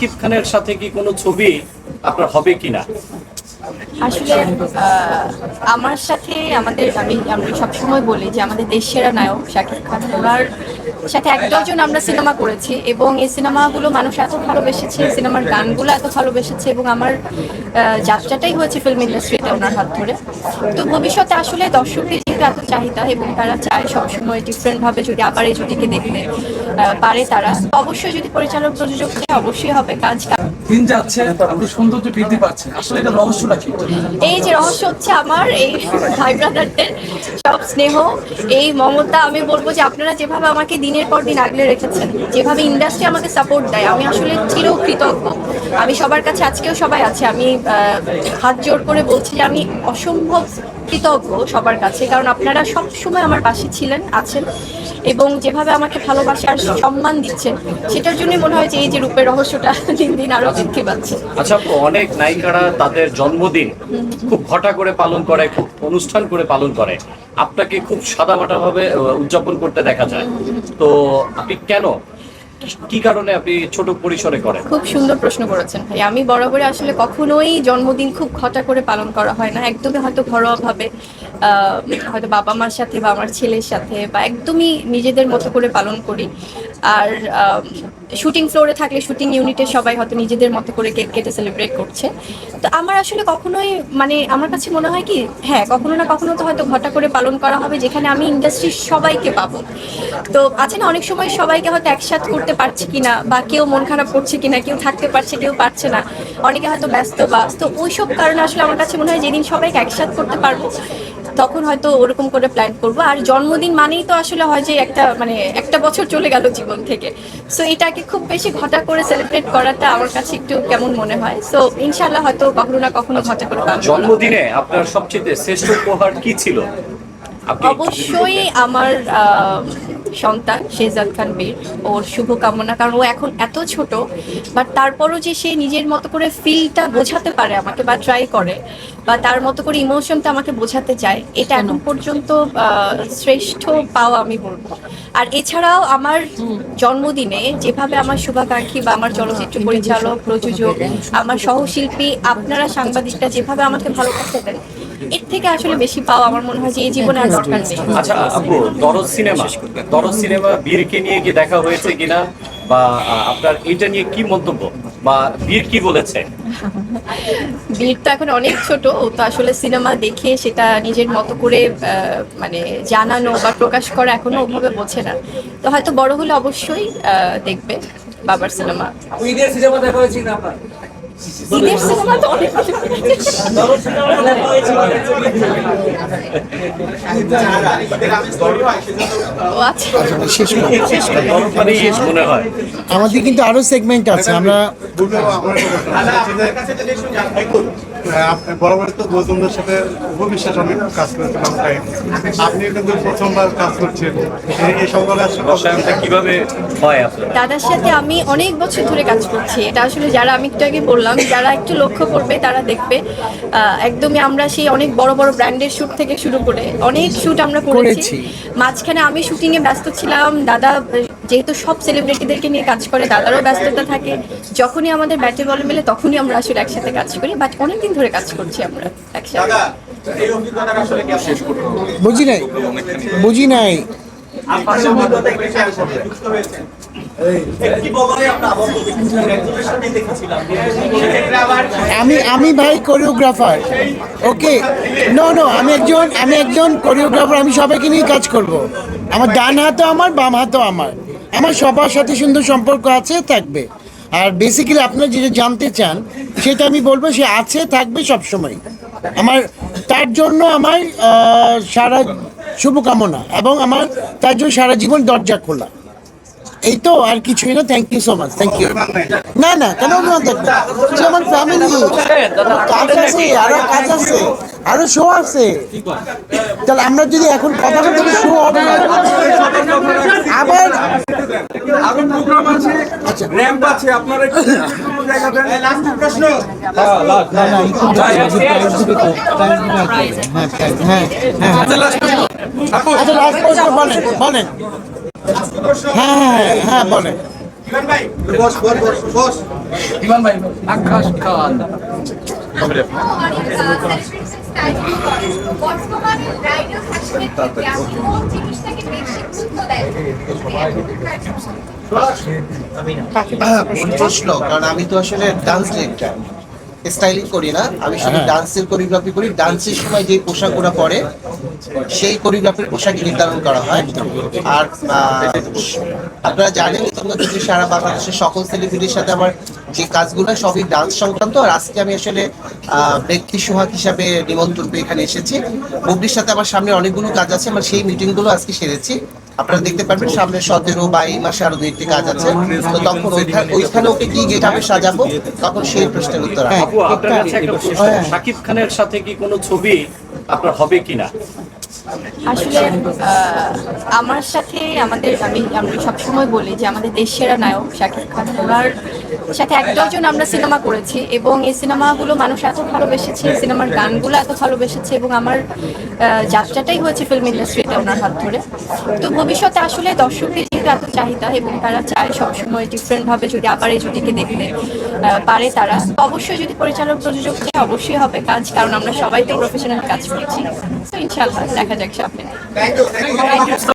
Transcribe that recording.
সাকিব খানের সাথে কি কোনো ছবি আপনার হবে কিনা? আসলে আমার সাথে আমাদের, আমি আমি সবসময় বলি যে আমাদের দেশের নায়ক শাকিব খান, ওনার সাথে এক ডজন আমরা সিনেমা করেছি এবং এই সিনেমাগুলো মানুষ এত ভালোবেসেছে, সিনেমার গানগুলো এত ভালোবেসেছে এবং আমার যাত্রাটাই হয়েছে ফিল্ম ইন্ডাস্ট্রিতে ওনার হাত ধরে। তো ভবিষ্যতে আসলে দর্শকদের যেহেতু এত চাহিদা এবং তারা চায় সবসময় ডিফারেন্টভাবে যদি আবার এই জুটিকে দেখতে পারে তারা অবশ্যই যদি পরিচালক প্রযোজক, অবশ্যই হবে কাজ। দিন যাচ্ছে, আপনি সৌন্দর্য বৃদ্ধি পাচ্ছে আসলে এটা রহস্যটা কি? এই যে রহস্য হচ্ছে আমার, এই ভাই ব্রাদারদের সব স্নেহ, এই মমতা, আমি বলব যে আপনারা যেভাবে আমাকে দিনের পর দিন আগলে রেখেছেন, যেভাবে ইন্ডাস্ট্রি আমাকে সাপোর্ট দেয়, আমি আসলে চির কৃতজ্ঞ। আমি সবার কাছে, আজকেও সবাই আছে, আমি হাত জোর করে বলছি যে আমি অসম্ভব কৃতজ্ঞ সবার কাছে, কারণ আপনারা সব সময় আমার পাশে ছিলেন, আছেন। এবং যেভাবে আমাকে ভালোবাসার সম্মান দিচ্ছেন সেটার জন্যই মনে হয় যে এই যে রূপের রহস্যটা দিন দিন আরও বৃদ্ধি পাচ্ছে। আচ্ছা অনেক নায়িকারা তাদের জন্মদিন খুব ঘটা করে পালন করে খুব অনুষ্ঠান করে পালন করে। আপনাকে খুব সাদামাটা ভাবে উদযাপন করতে দেখা যায়। তো আপনি কেন? কি কারণে আপনি ছোট পরিসরে করেন? খুব সুন্দর প্রশ্ন করেছেন ভাই। আমি বরাবরই আসলে কখনোই জন্মদিন খুব ঘটা করে পালন করা হয় না। একদমই হয়তো ঘরোয়াভাবে আহ, হয়তো বাবা মার সাথে বা আমার ছেলের সাথে বা একদমই নিজেদের মতো করে পালন করি। আর শুটিং ফ্লোরে থাকলে শুটিং ইউনিটে সবাই হয়তো নিজেদের মতো করে কেক কেটে সেলিব্রেট করছে। তো আমার আসলে কখনোই মানে আমার কাছে মনে হয় কি হ্যাঁ কখনো না কখনো তো হয়তো ঘটা করে পালন করা হবে, যেখানে আমি ইন্ডাস্ট্রির সবাইকে পাবো। তো আছে না, অনেক সময় সবাইকে হয়তো একসাথে করতে পারছি কিনা বা কেউ মন খারাপ করছে কিনা, কেউ থাকতে পারছে, কেউ পারছে না, অনেকে হয়তো ব্যস্ত বা তো ওইসব কারণে আসলে আমার কাছে মনে হয় যেদিন সবাইকে একসাথে করতে পারব তখন হয়তো ওরকম করে প্ল্যান করব। আর জন্মদিন মানেই তো আসলে হয় যে একটা মানে একটা বছর চলে গেল জীবন থেকে। সো এটাকে খুব বেশি ঘটা করে সেলিব্রেট করাটা আমার কাছে একটু কেমন মনে হয়। সো ইনশাল্লাহ হয়তো কখনো না কখনো ঘটা করে জন্মদিনে আপনার সবচেয়ে শ্রেষ্ঠ উপহার কি ছিল? অবশ্যই আমার আহ, সন্তান শেহজাদ খান বীর ওর শুভকামনা। কারণ ও এখন এত ছোট বাট তারপরও যে সে নিজের মতো করে ফিলটা বোঝাতে পারে আমাকে বা ট্রাই করে বা তার মতো করে ইমোশনটা আমাকে বোঝাতে চায় এটা এখন পর্যন্ত শ্রেষ্ঠ পাও আমি বলব। আর এছাড়াও আমার জন্মদিনে যেভাবে আমার শুভাকাঙ্ক্ষী বা আমার চলচ্চিত্র পরিচালক প্রযোজক আমার সহশিল্পী আপনারা সাংবাদিকরা যেভাবে আমাকে ভালোবাসতে দেন এর থেকে আসলে বেশি পাওয়া আমার মনে হয় যে এই জীবনে আর দরকার নেই। আচ্ছা আপু দরজ সিনেমা? দরজ সিনেমা বীরকে নিয়ে কি দেখা হয়েছে কিনা? বা আপনার এটা নিয়ে কি মন্তব্য? বা বীর কি বলেছে? বীর তো এখন অনেক ছোট ও তো আসলে সিনেমা দেখে সেটা নিজের মতো করে আহ, মানে জানানো বা প্রকাশ করা এখনও ওভাবে বোঝে না। তো হয়তো বড় হলে অবশ্যই আহ, দেখবে বাবার সিনেমা। সিনেমা দেখা হয়েছে না আপনার? ঈদের সিনেমা তো অনেক ও আচ্ছা। মানে মনে হয় আমাদের কিন্তু আরও সেগমেন্ট আছে আমরা আপনি বরাবর তো গৌতমদের সাথে উপবিশ্বাস অনেক কাজ করেছিলাম তাই। আপনি কিন্তু প্রথমবার কাজ করছেন। এই- আসলে কীভাবে হয় আপনার দাদার সাথে আমি অনেক বছর ধরে কাজ করছি। এটা আসলে যারা আমি একটু আগে বললাম যারা একটু লক্ষ্য করবে তারা দেখবে। একদমই আমরা সেই অনেক বড় বড় ব্র্যান্ডের শুট থেকে শুরু করে অনেক শুট আমরা করেছি। মাঝখানে আমি শুটিং এ ব্যস্ত ছিলাম দাদা যেহেতু সব সেলিব্রিটিদেরকে নিয়ে কাজ করে দাদারও ব্যস্ততা থাকে যখনই আমাদের ব্যাটে বল মেলে তখনই আমরা আসলে একসাথে কাজ করি বাট অনেকদিন ধরে কাজ করছি আমরা একসাথে। বুঝি নাই। বুঝি নাই। আমি আমি ভাই কোরিওগ্রাফার ওকে নো নো আমি একজন আমি একজন কোরিওগ্রাফার আমি সবাইকে নিয়ে কাজ করব। আমার ডান হাতও আমার বাম হাতও আমার। আমার সবার সাথে সুন্দর সম্পর্ক আছে, থাকবে। আর বেসিক্যালি আপনার যেটা জানতে চান, সেটা আমি বলব সে আছে, থাকবে সব সময় আমার, তার জন্য আমার সারা শুভকামনা এবং আমার, তার জন্য সারা জীবন দরজা খোলা। এই তো আর কিছুই না thank you so much thank you না না কেন অভিমান থাকবে সে আমার ফ্যামিলি কাজ আছে আরও কাজ আছে আরও শো আছে তাহলে আমরা যদি এখন কথা বলতে শো হবে না আবার আরও প্রোগ্রাম আছে আচ্ছা র্যাম্প আছে আপনারা একটু জায়গা না না হ্যাঁ হ্যাঁ আচ্ছা লাস্ট আপু আচ্ছা লাস্ট প্রশ্ন বলেন বলেন হ্যাঁ হ্যাঁ হ্যাঁ আকাশ খান। কোন প্রশ্ন কারণ আমি তো আসলে ডান্স ডিরেক্টর স্টাইলিং করি না। আমি শুধু ডান্সের কোরিওগ্রাফি করি। ডান্সের সময় যে পোশাকগুলো পরে সেই কোরিওগ্রাফির পোশাক নির্ধারণ করা হয়। আর আপনারা জানেন যে সারা বাংলাদেশের সকল সেলিব্রিটির সাথে আমার যে কাজগুলো সবই ডান্স সংক্রান্ত। আর আজকে আমি আসলে আহ, ব্যক্তি সোহাগ হিসাবে নিমন্ত্রণ পেয়ে এখানে এসেছি। বুবলির সাথে আমার সামনে অনেকগুলো কাজ আছে আমার সেই মিটিংগুলো আজকে সেরেছি। আপনারা দেখতে পারবেন সামনে সতেরো বা এই মাসে আরও দুই একটি কাজ আছে। তো তখন ওইখানে স্থানে ওকে কি গেট আমি সাজাবো তখন সেই প্রশ্নের উত্তর প্রশ্ন শাকিব খানের সাথে কি কোনো ছবি আপনার হবে কিনা? আসলে আহ, আমার সাথে আমাদের আমি আমরা সবসময় বলি যে আমাদের দেশ সেরা নায়ক শাকিব খান ওনার সাথে এক ডজন আমরা সিনেমা করেছি এবং এই সিনেমাগুলো মানুষ এত ভালোবেসেছে সিনেমার গানগুলো এত ভালোবেসেছে এবং আমার যাত্রাটাই হয়েছে ফিল্ম ইন্ডাস্ট্রিতে ওনার হাত ধরে। তো ভবিষ্যতে আসলে দর্শকদের যেহেতু এত চাহিদা এবং তারা চায় সবসময় ডিফারেন্ট ভাবে যদি আবার এই জুটিকে দেখতে পারে তারা। অবশ্যই যদি পরিচালক প্রযোজক চায় অবশ্যই হবে কাজ কারণ আমরা সবাই তো প্রফেশনাল কাজ করছি। তো ইনশাল্লাহ দেখা যাক সামনে।